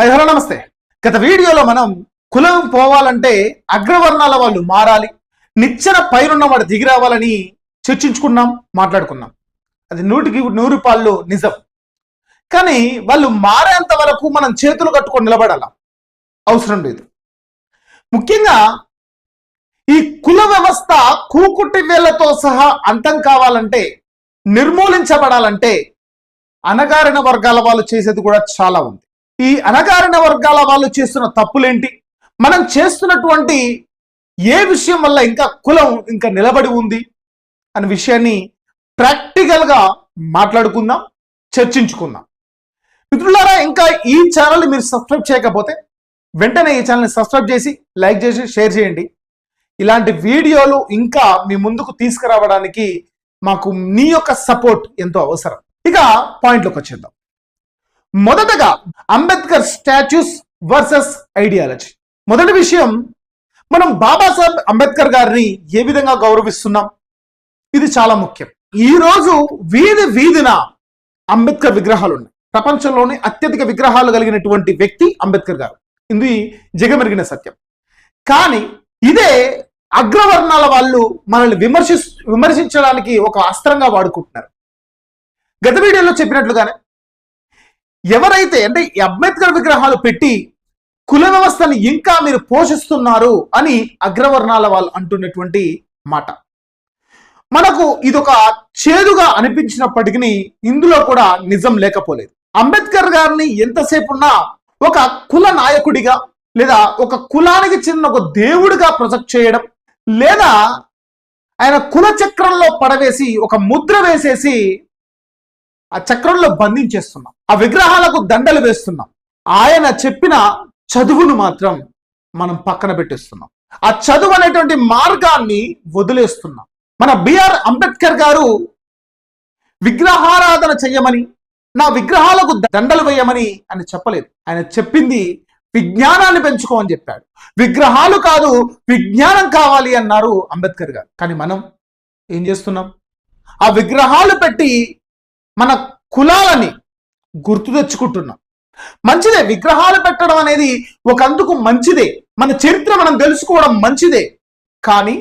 Hello నమస్తే. గత వీడియోలో మనం కులం పోవాలంటే అగ్రవర్ణాల వాళ్ళు మారాలి నిచ్చెన పైనున్న వాడు దిగి రావాలని చర్చించుకున్నాం మాట్లాడుకున్నాం. అది నూటికి నూరు పాళ్ళు నిజం. కానీ వాళ్ళు మారేంత వరకు మనం చేతులు కట్టుకొని నిలబడాల? అవసరం లేదు. ముఖ్యంగా ఈ కుల వ్యవస్థ కూకుటి వేళ్ళతో సహా అంతం కావాలంటే నిర్మూలించబడాలంటే అనగారిన వర్గాల వాళ్ళు చేసేది కూడా చాలా ఉంది. ఈ అనగారిన వర్గాల వాళ్ళు చేస్తున్న తప్పులేంటి? మనం చేస్తున్నటువంటి ఏ విషయం వల్ల ఇంకా కులం ఇంకా నిలబడి ఉంది అనే విషయాన్ని ప్రాక్టికల్గా మాట్లాడుకుందాం చర్చించుకుందాం. మిత్రులారా ఇంకా ఈ ఛానల్ మీరు సబ్స్క్రైబ్ చేయకపోతే వెంటనే ఈ ఛానల్ని సబ్స్క్రైబ్ చేసి లైక్ చేసి షేర్ చేయండి. ఇలాంటి వీడియోలు ఇంకా మీ ముందుకు తీసుకురావడానికి మాకు మీ యొక్క సపోర్ట్ ఎంతో అవసరం. ఇక పాయింట్లోకి వచ్చేద్దాం. మొదటగా అంబేద్కర్ స్టాచ్యూస్ వర్సెస్ ఐడియాలజీ. మొదటి విషయం మనం బాబాసాహెబ్ అంబేద్కర్ గారిని ఏ విధంగా గౌరవిస్తున్నాం? ఇది చాలా ముఖ్యం. ఈ రోజు వీధి వీధిన అంబేద్కర్ విగ్రహాలు ఉన్నాయి. ప్రపంచంలోనే అత్యధిక విగ్రహాలు కలిగినటువంటి వ్యక్తి అంబేద్కర్ గారు. ఇది జగమెరిగిన సత్యం. కానీ ఇదే అగ్రవర్ణాల వాళ్ళు మనల్ని విమర్శి విమర్శించడానికి ఒక అస్త్రంగా వాడుకుంటున్నారు. గత వీడియోలో చెప్పినట్లుగానే ఎవరైతే అంటే అంబేద్కర్ విగ్రహాలు పెట్టి కుల వ్యవస్థని ఇంకా మీరు పోషిస్తున్నారు అని అగ్రవర్ణాల వాళ్ళు అంటున్నటువంటి మాట. మనకు ఇదొక చేదుగా అనిపించినప్పటికీ ఇందులో కూడా నిజం లేకపోలేదు. అంబేద్కర్ గారిని ఎంతసేపు ఉన్నా ఒక కుల నాయకుడిగా లేదా ఒక కులానికి చెందిన ఒక దేవుడిగా ప్రొజెక్ట్ చేయడం లేదా ఆయన కుల చక్రంలో పడవేసి ఒక ముద్ర వేసేసి ఆ చక్రంలో బంధించేస్తున్నాం. ఆ విగ్రహాలకు దండలు వేస్తున్నాం. ఆయన చెప్పిన చదువును మాత్రం మనం పక్కన పెట్టేస్తున్నాం. ఆ చదువు అనేటువంటి మార్గాన్ని వదిలేస్తున్నాం. మన బిఆర్ అంబేద్కర్ గారు విగ్రహారాధన చెయ్యమని నా విగ్రహాలకు దండలు వేయమని అని చెప్పలేదు. ఆయన చెప్పింది విజ్ఞానాన్ని పెంచుకోమని చెప్పాడు. విగ్రహాలు కాదు విజ్ఞానం కావాలి అన్నారు అంబేద్కర్ గారు. కానీ మనం ఏం చేస్తున్నాం? ఆ విగ్రహాలు పెట్టి మన కులాలని గుర్తు తెచ్చుకుంటున్నాం. మంచిదే విగ్రహాలు పెట్టడం అనేది ఒకందుకు మంచిదే. మన చరిత్ర మనం తెలుసుకోవడం మంచిదే. కానీ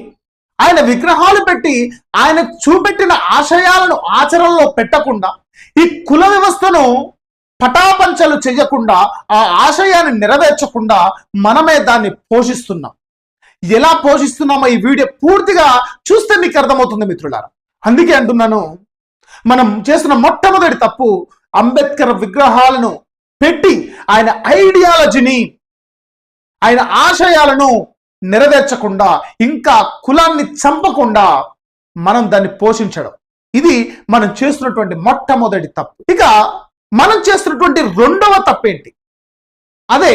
ఆయన విగ్రహాలు పెట్టి ఆయన చూపెట్టిన ఆశయాలను ఆచరణలో పెట్టకుండా ఈ కుల వ్యవస్థను పటాపంచలు చేయకుండా ఆ ఆశయాన్ని నెరవేర్చకుండా మనమే దాన్ని పోషిస్తున్నాం. ఎలా పోషిస్తున్నామో ఈ వీడియో పూర్తిగా చూస్తే మీకు అర్థమవుతుంది మిత్రులారా. అందుకే అంటున్నాను మనం చేసిన మొట్టమొదటి తప్పు అంబేద్కర్ విగ్రహాలను పెట్టి ఆయన ఐడియాలజీని ఆయన ఆశయాలను నెరవేర్చకుండా ఇంకా కులాన్ని చంపకుండా మనం దాన్ని పోషించడం. ఇది మనం చేస్తున్నటువంటి మొట్టమొదటి తప్పు. ఇక మనం చేస్తున్నటువంటి రెండవ తప్పేంటి? అదే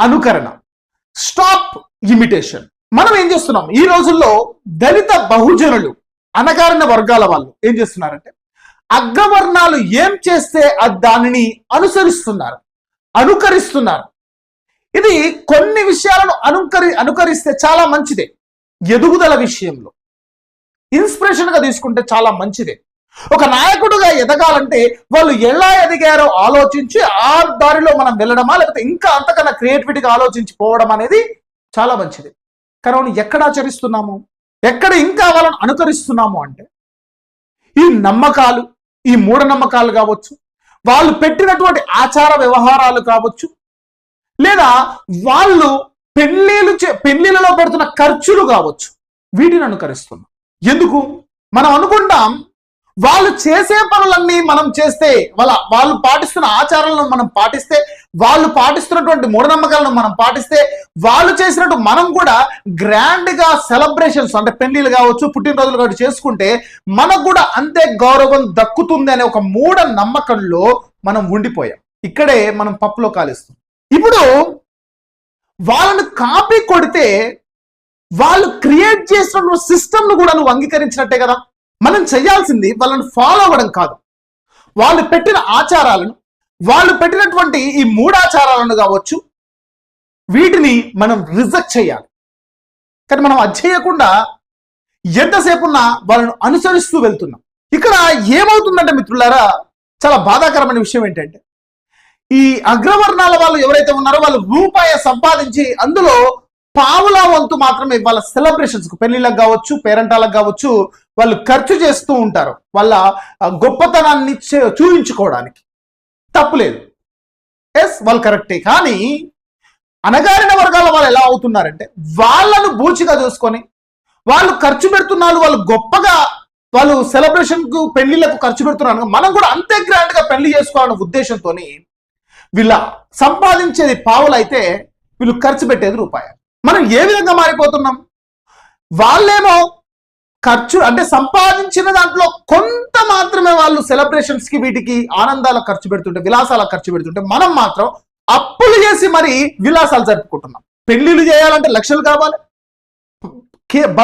అనుకరణ. స్టాప్ ఇమిటేషన్ మనం ఏం చేస్తున్నాం? ఈ రోజుల్లో దళిత బహుజనులు అనగారిన వర్గాల వాళ్ళు ఏం చేస్తున్నారంటే అగ్రవర్ణాలు ఏం చేస్తే అది దానిని అనుసరిస్తున్నారు అనుకరిస్తున్నారు. ఇది కొన్ని విషయాలను అనుకరి అనుకరిస్తే చాలా మంచిదే. ఎదుగుదల విషయంలో. ఇన్స్పిరేషన్గా తీసుకుంటే చాలా మంచిదే. ఒక నాయకుడుగా ఎదగాలంటే వాళ్ళు ఎలా ఎదిగారో ఆలోచించి ఆ దారిలో మనం వెళ్ళడమా లేకపోతే ఇంకా అంతకన్నా క్రియేటివిటీగా ఆలోచించి పోవడం అనేది చాలా మంచిది. కానీ ఎక్కడ ఆచరిస్తున్నాము? ఎక్కడ ఇంకా వాళ్ళని అనుకరిస్తున్నాము అంటే ఈ నమ్మకాలు ఈ మూఢనమ్మకాలు కావచ్చు వాళ్ళు పెట్టినటువంటి ఆచార వ్యవహారాలు కావచ్చు లేదా వాళ్ళు పెళ్ళిలు చే- పెడుతున్న ఖర్చులు కావచ్చు వీటిని అనుకరిస్తున్నాం. ఎందుకు? మనం అనుకుంటాం వాళ్ళు చేసే పనులన్నీ మనం చేస్తే వాళ్ళ వాళ్ళు పాటిస్తున్న ఆచారాలను మనం పాటిస్తే వాళ్ళు పాటిస్తున్నటువంటి మూఢనమ్మకాలను మనం పాటిస్తే వాళ్ళు చేసినట్టు మనం కూడా గ్రాండ్గా సెలబ్రేషన్స్ అంటే పెళ్ళిలు కావచ్చు పుట్టినరోజులు కావచ్చు చేసుకుంటే మనకు కూడా అంతే గౌరవం దక్కుతుంది అనే ఒక మూఢ నమ్మకంలో మనం ఉండిపోయాం. ఇక్కడే మనం పప్పులో కాలుస్తాం. ఇప్పుడు వాళ్ళని కాపీ కొడితే వాళ్ళు క్రియేట్ చేసిన సిస్టమ్ను కూడా నువ్వు అంగీకరించినట్టే కదా. మనం చేయాల్సింది వాళ్ళని ఫాలో అవ్వడం కాదు. వాళ్ళు పెట్టిన ఆచారాలను వాళ్ళు పెట్టినటువంటి ఈ మూడాచారాలను కావచ్చు వీటిని మనం రిజెక్ట్ చేయాలి. కానీ మనం అది చేయకుండా ఎంతసేపున్నా వాళ్ళను అనుసరిస్తూ వెళ్తున్నాం. ఇక్కడ ఏమవుతుందంటే మిత్రులారా చాలా బాధాకరమైన విషయం ఏంటంటే ఈ అగ్రవర్ణాల వాళ్ళు ఎవరైతే ఉన్నారో వాళ్ళు రూపాయి సంపాదించి అందులో పావులా వంతు మాత్రమే వాళ్ళ సెలబ్రేషన్స్ పెళ్ళిళ్ళకు కావచ్చు పేరెంటాలకు కావచ్చు వాళ్ళు ఖర్చు చేస్తూ ఉంటారు. వాళ్ళ గొప్పతనాన్ని చే- తప్పులేదు ఎస్ వాళ్ళు కరెక్టే. కానీ అనగారిన వర్గాల వాళ్ళు ఎలా అవుతున్నారంటే వాళ్ళను బూచిగా చూసుకొని వాళ్ళు ఖర్చు పెడుతున్నారు వాళ్ళు గొప్పగా వాళ్ళు సెలబ్రేషన్కు పెళ్ళిళ్ళకు ఖర్చు పెడుతున్నారు మనం కూడా అంతే గ్రాండ్గా పెళ్ళి చేసుకోవాలన్న ఉద్దేశంతో వీళ్ళ సంపాదించేది పావులైతే వీళ్ళు ఖర్చు పెట్టేది రూపాయ. మనం ఏ విధంగా మారిపోతున్నాం? వాళ్ళేమో ఖర్చు అంటే సంపాదించిన దాంట్లో కొంత మాత్రమే వాళ్ళు సెలబ్రేషన్స్కి వీటికి ఆనందాల ఖర్చు పెడుతుంటే విలాసాల ఖర్చు పెడుతుంటే మనం మాత్రం అప్పులు చేసి మరి విలాసాలు జరుపుకుంటున్నాం. పెళ్ళిళ్ళు చేయాలంటే లక్షలు కావాలి. కే-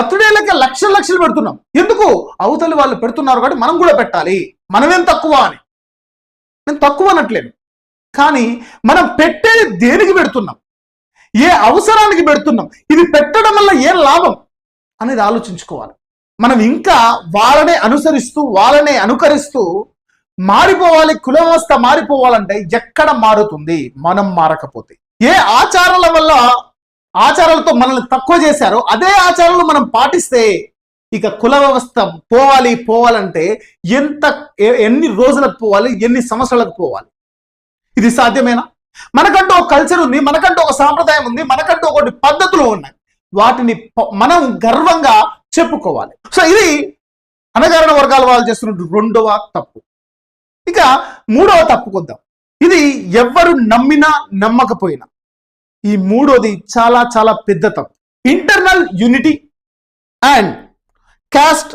లక్షలు లక్షలు పెడుతున్నాం. ఎందుకు? అవతలి వాళ్ళు పెడుతున్నారు కాబట్టి మనం కూడా పెట్టాలి. మనమేం తక్కువ అని. నేను తక్కువ అనట్లేదు కానీ మనం పెట్టేది దేనికి పెడుతున్నాం? ఏ అవసరానికి పెడుతున్నాం? ఇది పెట్టడం వల్ల ఏం లాభం? అనేది ఆలోచించుకోవాలి. మనం ఇంకా వాళ్ళనే అనుసరిస్తూ వాళ్ళనే అనుకరిస్తూ మారిపోవాలి కుల వ్యవస్థ మారిపోవాలంటే ఎక్కడ మారుతుంది? మనం మారకపోతే. ఏ ఆచారాల వల్ల ఆచారాలతో మనల్ని తక్కువ చేశారో అదే ఆచారాలు మనం పాటిస్తే ఇక కుల వ్యవస్థ పోవాలి పోవాలంటే ఎంత ఎన్ని రోజులకు పోవాలి ఎన్ని సంవత్సరాలకు పోవాలి? ఇది సాధ్యమేనా? మనకంటూ ఒక కల్చర్ ఉంది మనకంటూ ఒక సాంప్రదాయం ఉంది మనకంటూ ఒకటి పద్ధతులు ఉన్నాయి. వాటిని మనం గర్వంగా చెప్పుకోవాలి. సో ఇది అనగారిన వర్గాల వాళ్ళు చేస్తున్న రెండవ తప్పు. ఇక మూడవ తప్పు కొద్దాం. ఇది ఎవ్వరు నమ్మినా నమ్మకపోయినా. ఈ మూడోది చాలా చాలా పెద్ద తప్పు. Internal unity and caste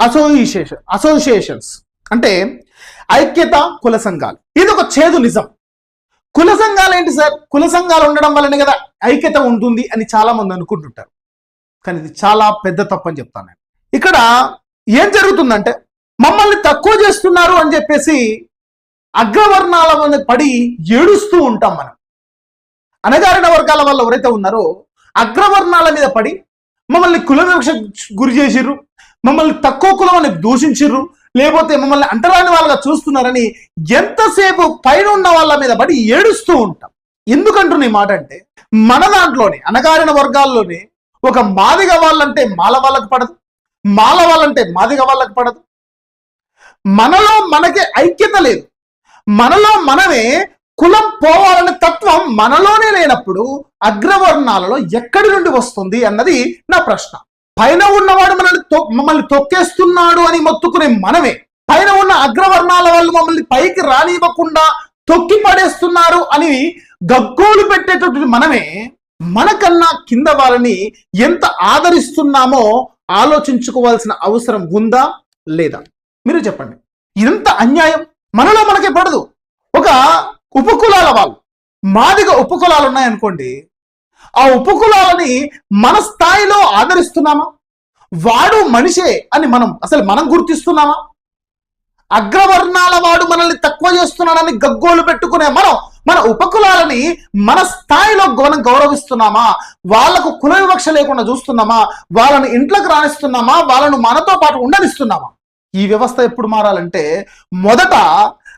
association associations. అంటే ఐక్యత కుల సంఘాలు. ఇది ఒక చేదు నిజం. కుల సంఘాలు ఏంటి సార్? కుల సంఘాలు ఉండడం వల్లనే కదా ఐక్యత ఉంటుంది అని చాలా మంది అనుకుంటుంటారు. కానీ ఇది చాలా పెద్ద తప్పని చెప్తాను నేను. ఇక్కడ ఏం జరుగుతుందంటే మమ్మల్ని తక్కువ చేస్తున్నారు అని చెప్పేసి అగ్రవర్ణాల మీద పడి ఏడుస్తూ ఉంటాం మనం. అనగారిన వర్గాల వాళ్ళు ఎవరైతే ఉన్నారో అగ్రవర్ణాల మీద పడి మమ్మల్ని కుల వివక్ష గురి చేసిర్రు మమ్మల్ని తక్కువ కులం అని దూషించిర్రు లేకపోతే మమ్మల్ని అంటరాని వాళ్ళగా చూస్తున్నారని ఎంతసేపు పైన ఉన్న వాళ్ళ మీద పడి ఏడుస్తూ ఉంటాం. ఎందుకంటున్న ఈ మాట అంటే మన దాంట్లోనే అనగారిన వర్గాల్లోనే ఒక మాదిగ వాళ్ళంటే మాల వాళ్ళకి పడదు మాల వాళ్ళంటే మాదిగ వాళ్ళకు పడదు. మనలో మనకి ఐక్యత లేదు. మనలో మనమే కులం పోవాలనే తత్వం మనలోనే లేనప్పుడు అగ్రవర్ణాలలో ఎక్కడి నుండి వస్తుంది అన్నది నా ప్రశ్న. పైన ఉన్నవాడు మనల్ని తొ- మమ్మల్ని తొక్కేస్తున్నాడు అని మొత్తుకునే మనమే పైన ఉన్న అగ్రవర్ణాల వాళ్ళు మమ్మల్ని పైకి రానివ్వకుండా తొక్కి పడేస్తున్నారు అని గగ్గోలు పెట్టేటటువంటి మనమే మనకన్నా కింద వాళ్ళని ఎంత ఆదరిస్తున్నామో ఆలోచించుకోవాల్సిన అవసరం ఉందా లేదా? మీరు చెప్పండి. ఎంత అన్యాయం మనలో మనకే పడదు. ఒక ఉపకులాల వాళ్ళు మాదిగా ఉపకులాలు ఉన్నాయనుకోండి ఆ ఉపకులాలని మన స్థాయిలో ఆదరిస్తున్నామా? వాడు మనిషే అని మనం అసలు మనం గుర్తిస్తున్నామా? అగ్రవర్ణాల వాడు మనల్ని తక్కువ చేస్తున్నాడని గగ్గోలు పెట్టుకునే మనం మన ఉపకులాలని మన స్థాయిలో మనం గౌరవిస్తున్నామా? వాళ్ళకు కుల వివక్ష లేకుండా చూస్తున్నామా? వాళ్ళని ఇంట్లోకి రాణిస్తున్నామా వాళ్ళను మనతో పాటు ఉండనిస్తున్నామా? ఈ వ్యవస్థ ఎప్పుడు మారాలంటే మొదట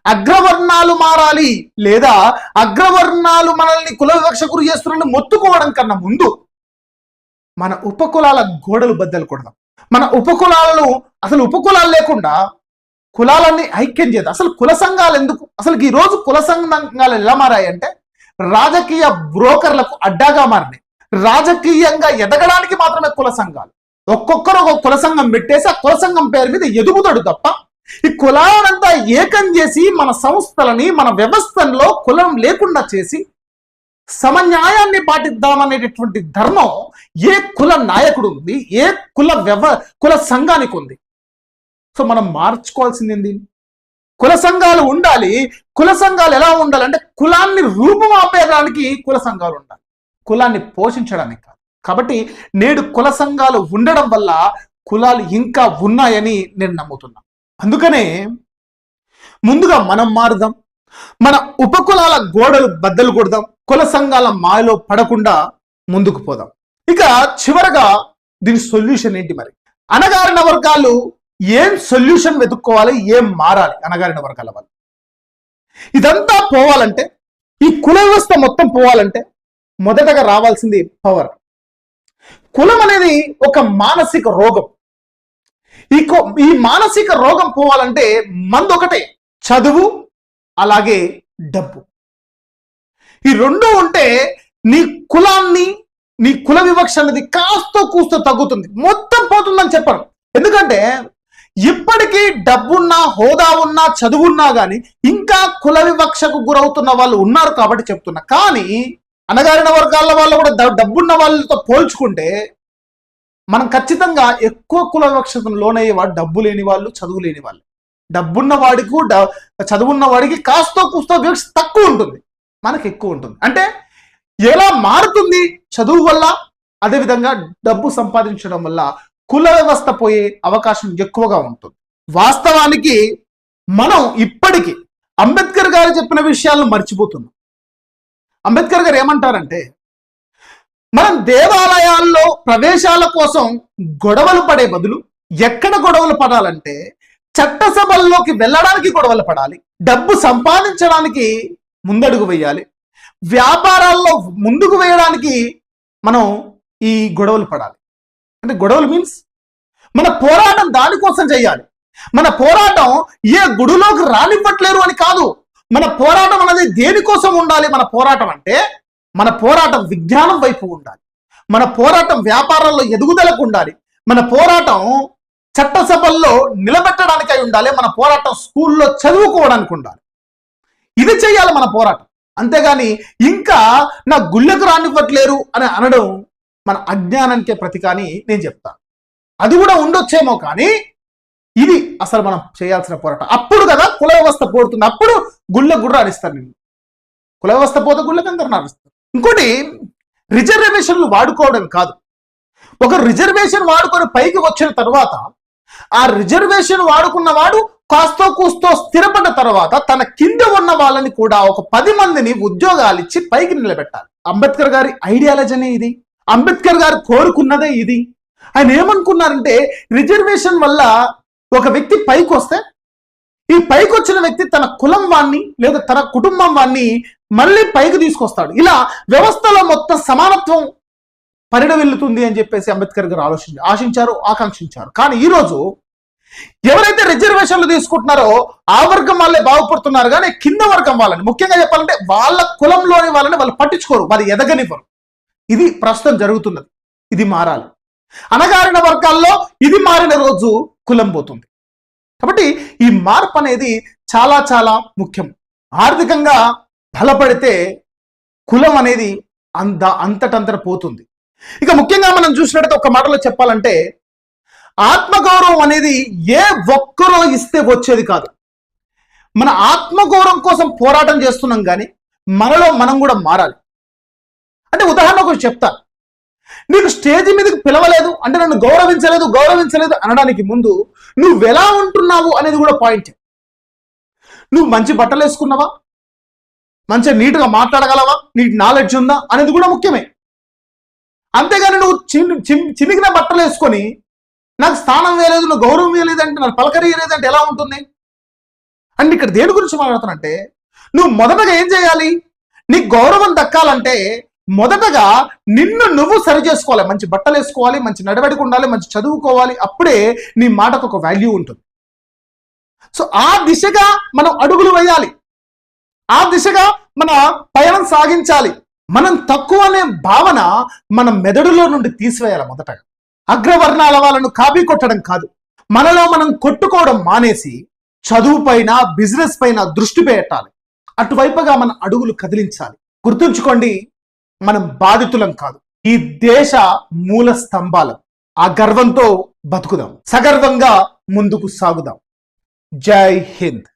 అగ్రవర్ణాలు మారాలి లేదా అగ్రవర్ణాలు మనల్ని కుల వివక్ష గురి చేస్తున్నారని మొత్తుకోవడం కన్నా ముందు మన ఉపకులాల గోడలు బద్దలు కొడదాం. మన ఉపకులాలను అసలు ఉపకులాలు లేకుండా కులాలన్నీ ఐక్యం చేద్దాం అసలు కుల సంఘాలు ఎందుకు? అసలు ఈ రోజు కుల సంఘాలు ఎలా మారాయంటే రాజకీయ బ్రోకర్లకు అడ్డాగా మారినాయి. రాజకీయంగా ఎదగడానికి మాత్రమే కుల సంఘాలు. ఒక్కొక్కరు ఒక కుల సంఘం పెట్టేసి ఆ కుల సంఘం పేరు మీద ఎదుగుతాడు తప్ప ఈ కులాలంతా ఏకం చేసి మన సంస్థలని మన వ్యవస్థల్లో కులం లేకుండా చేసి సమన్యాయాన్ని పాటిద్దామనేటటువంటి ధర్మం ఏ కుల నాయకుడు ఉంది ఏ కుల వ్యవ కుల సంఘానికి ఉంది సో మనం మార్చుకోవాల్సింది ఏంది కుల సంఘాలు ఉండాలి. కుల సంఘాలు ఎలా ఉండాలంటే కులాన్ని రూపుమాపేయడానికి కుల సంఘాలు ఉండాలి. కులాన్ని పోషించడానికి కాదు. కాబట్టి నేడు కుల సంఘాలు ఉండడం వల్ల కులాలు ఇంకా ఉన్నాయని నేను నమ్ముతున్నా అందుకనే ముందుగా మనం మారుదాం. మన ఉపకులాల గోడలు బద్దలు కొడదాం. కుల సంఘాల మాయలో పడకుండా ముందుకు పోదాం. ఇక చివరగా దీని సొల్యూషన్ ఏంటి మరి? అనగారిన వర్గాలు ఏం సొల్యూషన్ వెతుక్కోవాలి ఏం మారాలి అనగారిన వర్గాల వాళ్ళు ఇదంతా పోవాలంటే ఈ కుల వ్యవస్థ మొత్తం పోవాలంటే మొదటగా రావాల్సింది పవర్ కులం అనేది ఒక మానసిక రోగం. ఈ కో- ఈ మానసిక రోగం పోవాలంటే మందు ఒకటే చదువు అలాగే డబ్బు. ఈ రెండు ఉంటే నీ కులాన్ని నీ కుల వివక్ష అనేది కాస్తో కూస్తో తగ్గుతుంది. మొత్తం పోతుందని చెప్పను. ఎందుకంటే ఇప్పటికీ డబ్బున్నా హోదా ఉన్నా చదువున్నా కానీ ఇంకా కుల వివక్షకు గురవుతున్న వాళ్ళు ఉన్నారు కాబట్టి చెప్తున్నా. కానీ అనగారిన వర్గాల వాళ్ళు కూడా డబ్బున్న వాళ్ళతో పోల్చుకుంటే మనం ఖచ్చితంగా ఎక్కువ కుల వివక్షతను లోనయ్యేవాడు డబ్బు లేని వాళ్ళు చదువు లేని వాళ్ళు. డబ్బున్న వాడికి చదువున్న వాడికి కాస్తో కూస్తో వివక్ష తక్కువ ఉంటుంది. మనకి ఎక్కువ ఉంటుంది. అంటే ఎలా మారుతుంది? చదువు వల్ల అదేవిధంగా డబ్బు సంపాదించడం వల్ల కుల వ్యవస్థ పోయే అవకాశం ఎక్కువగా ఉంటుంది. వాస్తవానికి మనం ఇప్పటికీ అంబేద్కర్ గారు చెప్పిన విషయాలను మర్చిపోతున్నాం. అంబేద్కర్ గారు ఏమంటారంటే మనం దేవాలయాల్లో ప్రవేశాల కోసం గొడవలు పడే బదులు ఎక్కడ గొడవలు పడాలంటే చట్టసభల్లోకి వెళ్ళడానికి గొడవలు పడాలి డబ్బు సంపాదించడానికి ముందడుగు వేయాలి వ్యాపారాల్లో ముందుకు వేయడానికి మనం ఈ గొడవలు పడాలి. అంటే గొడవలు మీన్స్ మన పోరాటం దానికోసం చేయాలి. మన పోరాటం ఏ గుడిలోకి రానివ్వట్లేరు అని కాదు. మన పోరాటం అనేది దేనికోసం ఉండాలి? మన పోరాటం అంటే మన పోరాటం విజ్ఞానం వైపు ఉండాలి. మన పోరాటం వ్యాపారాల్లో ఎదుగుదలకు ఉండాలి. మన పోరాటం చట్టసభల్లో నిలబెట్టడానికై ఉండాలి. మన పోరాటం స్కూల్లో చదువుకోవడానికి ఉండాలి. ఇది చేయాలి మన పోరాటం. అంతేగాని ఇంకా నా గుళ్ళకు రానివ్వట్లేరు అని అనడం మన అజ్ఞానానికే ప్రతీక అని నేను చెప్తాను అది కూడా ఉండొచ్చేమో కానీ ఇది అసలు మనం చేయాల్సిన పోరాటం. అప్పుడు కదా కుల వ్యవస్థ పోరుతుంది. అప్పుడు గుళ్ళ గుర్ర అరిస్తారు నేను కుల వ్యవస్థ పోతే గుళ్ళకి అందరు అరిస్తారు ఇంకోటి రిజర్వేషన్లు వాడుకోవడం కాదు. ఒక రిజర్వేషన్ వాడుకొని పైకి వచ్చిన తర్వాత ఆ రిజర్వేషన్ వాడుకున్న వాడు కాస్తో కూస్తో స్థిరపడ్డ తర్వాత తన కింద ఉన్న వాళ్ళని కూడా ఒక పది మందిని ఉద్యోగాలు ఇచ్చి పైకి నిలబెట్టాలి. అంబేద్కర్ గారి ఐడియాలజీనే ఇది. అంబేద్కర్ గారు కోరుకున్నదే ఇది. ఆయన ఏమనుకున్నారంటే రిజర్వేషన్ వల్ల ఒక వ్యక్తి పైకి వస్తే ఈ పైకి వచ్చిన వ్యక్తి తన కులం వాణ్ణి లేదా తన కుటుంబం వాణ్ణి మళ్ళీ పైకి తీసుకొస్తాడు. ఇలా వ్యవస్థలో మొత్తం సమానత్వం పరిడవిల్లుతుంది అని చెప్పేసి అంబేద్కర్ గారు ఆలోచించి ఆశించారు ఆకాంక్షించారు. కానీ ఈరోజు ఎవరైతే రిజర్వేషన్లు తీసుకుంటున్నారో ఆ వర్గం వాళ్ళే బాగుపడుతున్నారు. కానీ కింద వర్గం వాళ్ళని ముఖ్యంగా చెప్పాలంటే వాళ్ళ కులంలోని వాళ్ళని వాళ్ళు పట్టించుకోరు. వాళ్ళు ఎదగనివ్వరు. ఇది ప్రస్తుతం జరుగుతున్నది. ఇది మారాలి. అనగారిన వర్గాల్లో ఇది మారిన రోజు కులం పోతుంది. కాబట్టి ఈ మార్పు అనేది చాలా చాలా ముఖ్యం. ఆర్థికంగా బలపడితే కులం అనేది అంత అంతటంతట పోతుంది. ఇక ముఖ్యంగా మనం చూసినట్టయితే ఒక మాటలో చెప్పాలంటే ఆత్మగౌరవం అనేది ఏ ఒక్కరో ఇస్తే వచ్చేది కాదు. మన ఆత్మగౌరవం కోసం పోరాటం చేస్తున్నాం కానీ మనలో మనం కూడా మారాలి. అంటే ఉదాహరణకు చెప్తా. నీకు స్టేజ్ మీదకి పిలవలేదు అంటే నన్ను గౌరవించలేదు గౌరవించలేదు అనడానికి ముందు నువ్వు ఎలా ఉంటున్నావు అనేది కూడా పాయింట్ నువ్వు మంచి బట్టలు వేసుకున్నావా? మంచిగా నీట్గా మాట్లాడగలవా? నీకు నాలెడ్జ్ ఉందా? అనేది కూడా ముఖ్యమే. అంతేగాని నువ్వు చిన్ చినిగిన బట్టలు వేసుకొని నాకు స్థానం వేయలేదు నువ్వు గౌరవం వేయలేదు అంటే నాకు పలకరియలేదు అంటే ఎలా ఉంటుంది? అండ్ ఇక్కడ దేని గురించి మాట్లాడుతానంటే నువ్వు మొదటగా ఏం చేయాలి? నీకు గౌరవం దక్కాలంటే మొదటగా నిన్ను నువ్వు సరి చేసుకోవాలి. మంచి బట్టలు వేసుకోవాలి మంచి నడవడిక ఉండాలి మంచి చదువుకోవాలి అప్పుడే నీ మాటకు ఒక వాల్యూ ఉంటుంది. సో ఆ దిశగా మనం అడుగులు వేయాలి. ఆ దిశగా మన పయనం సాగించాలి. మనం తక్కువ అనే భావన మన మెదడులో నుండి తీసివేయాలి మొదటగా. అగ్రవర్ణాల వాళ్ళను కాపీ కొట్టడం కాదు. మనలో మనం కొట్టుకోవడం మానేసి చదువు పైన బిజినెస్ పైన దృష్టి పెట్టాలి. అటువైపుగా మన అడుగులు కదిలించాలి. గుర్తుంచుకోండి మనం బాధితులం కాదు. ఈ దేశ మూల స్తంభాలం ఆ గర్వంతో బతుకుదాం. సగర్వంగా ముందుకు సాగుదాం. జై హింద్.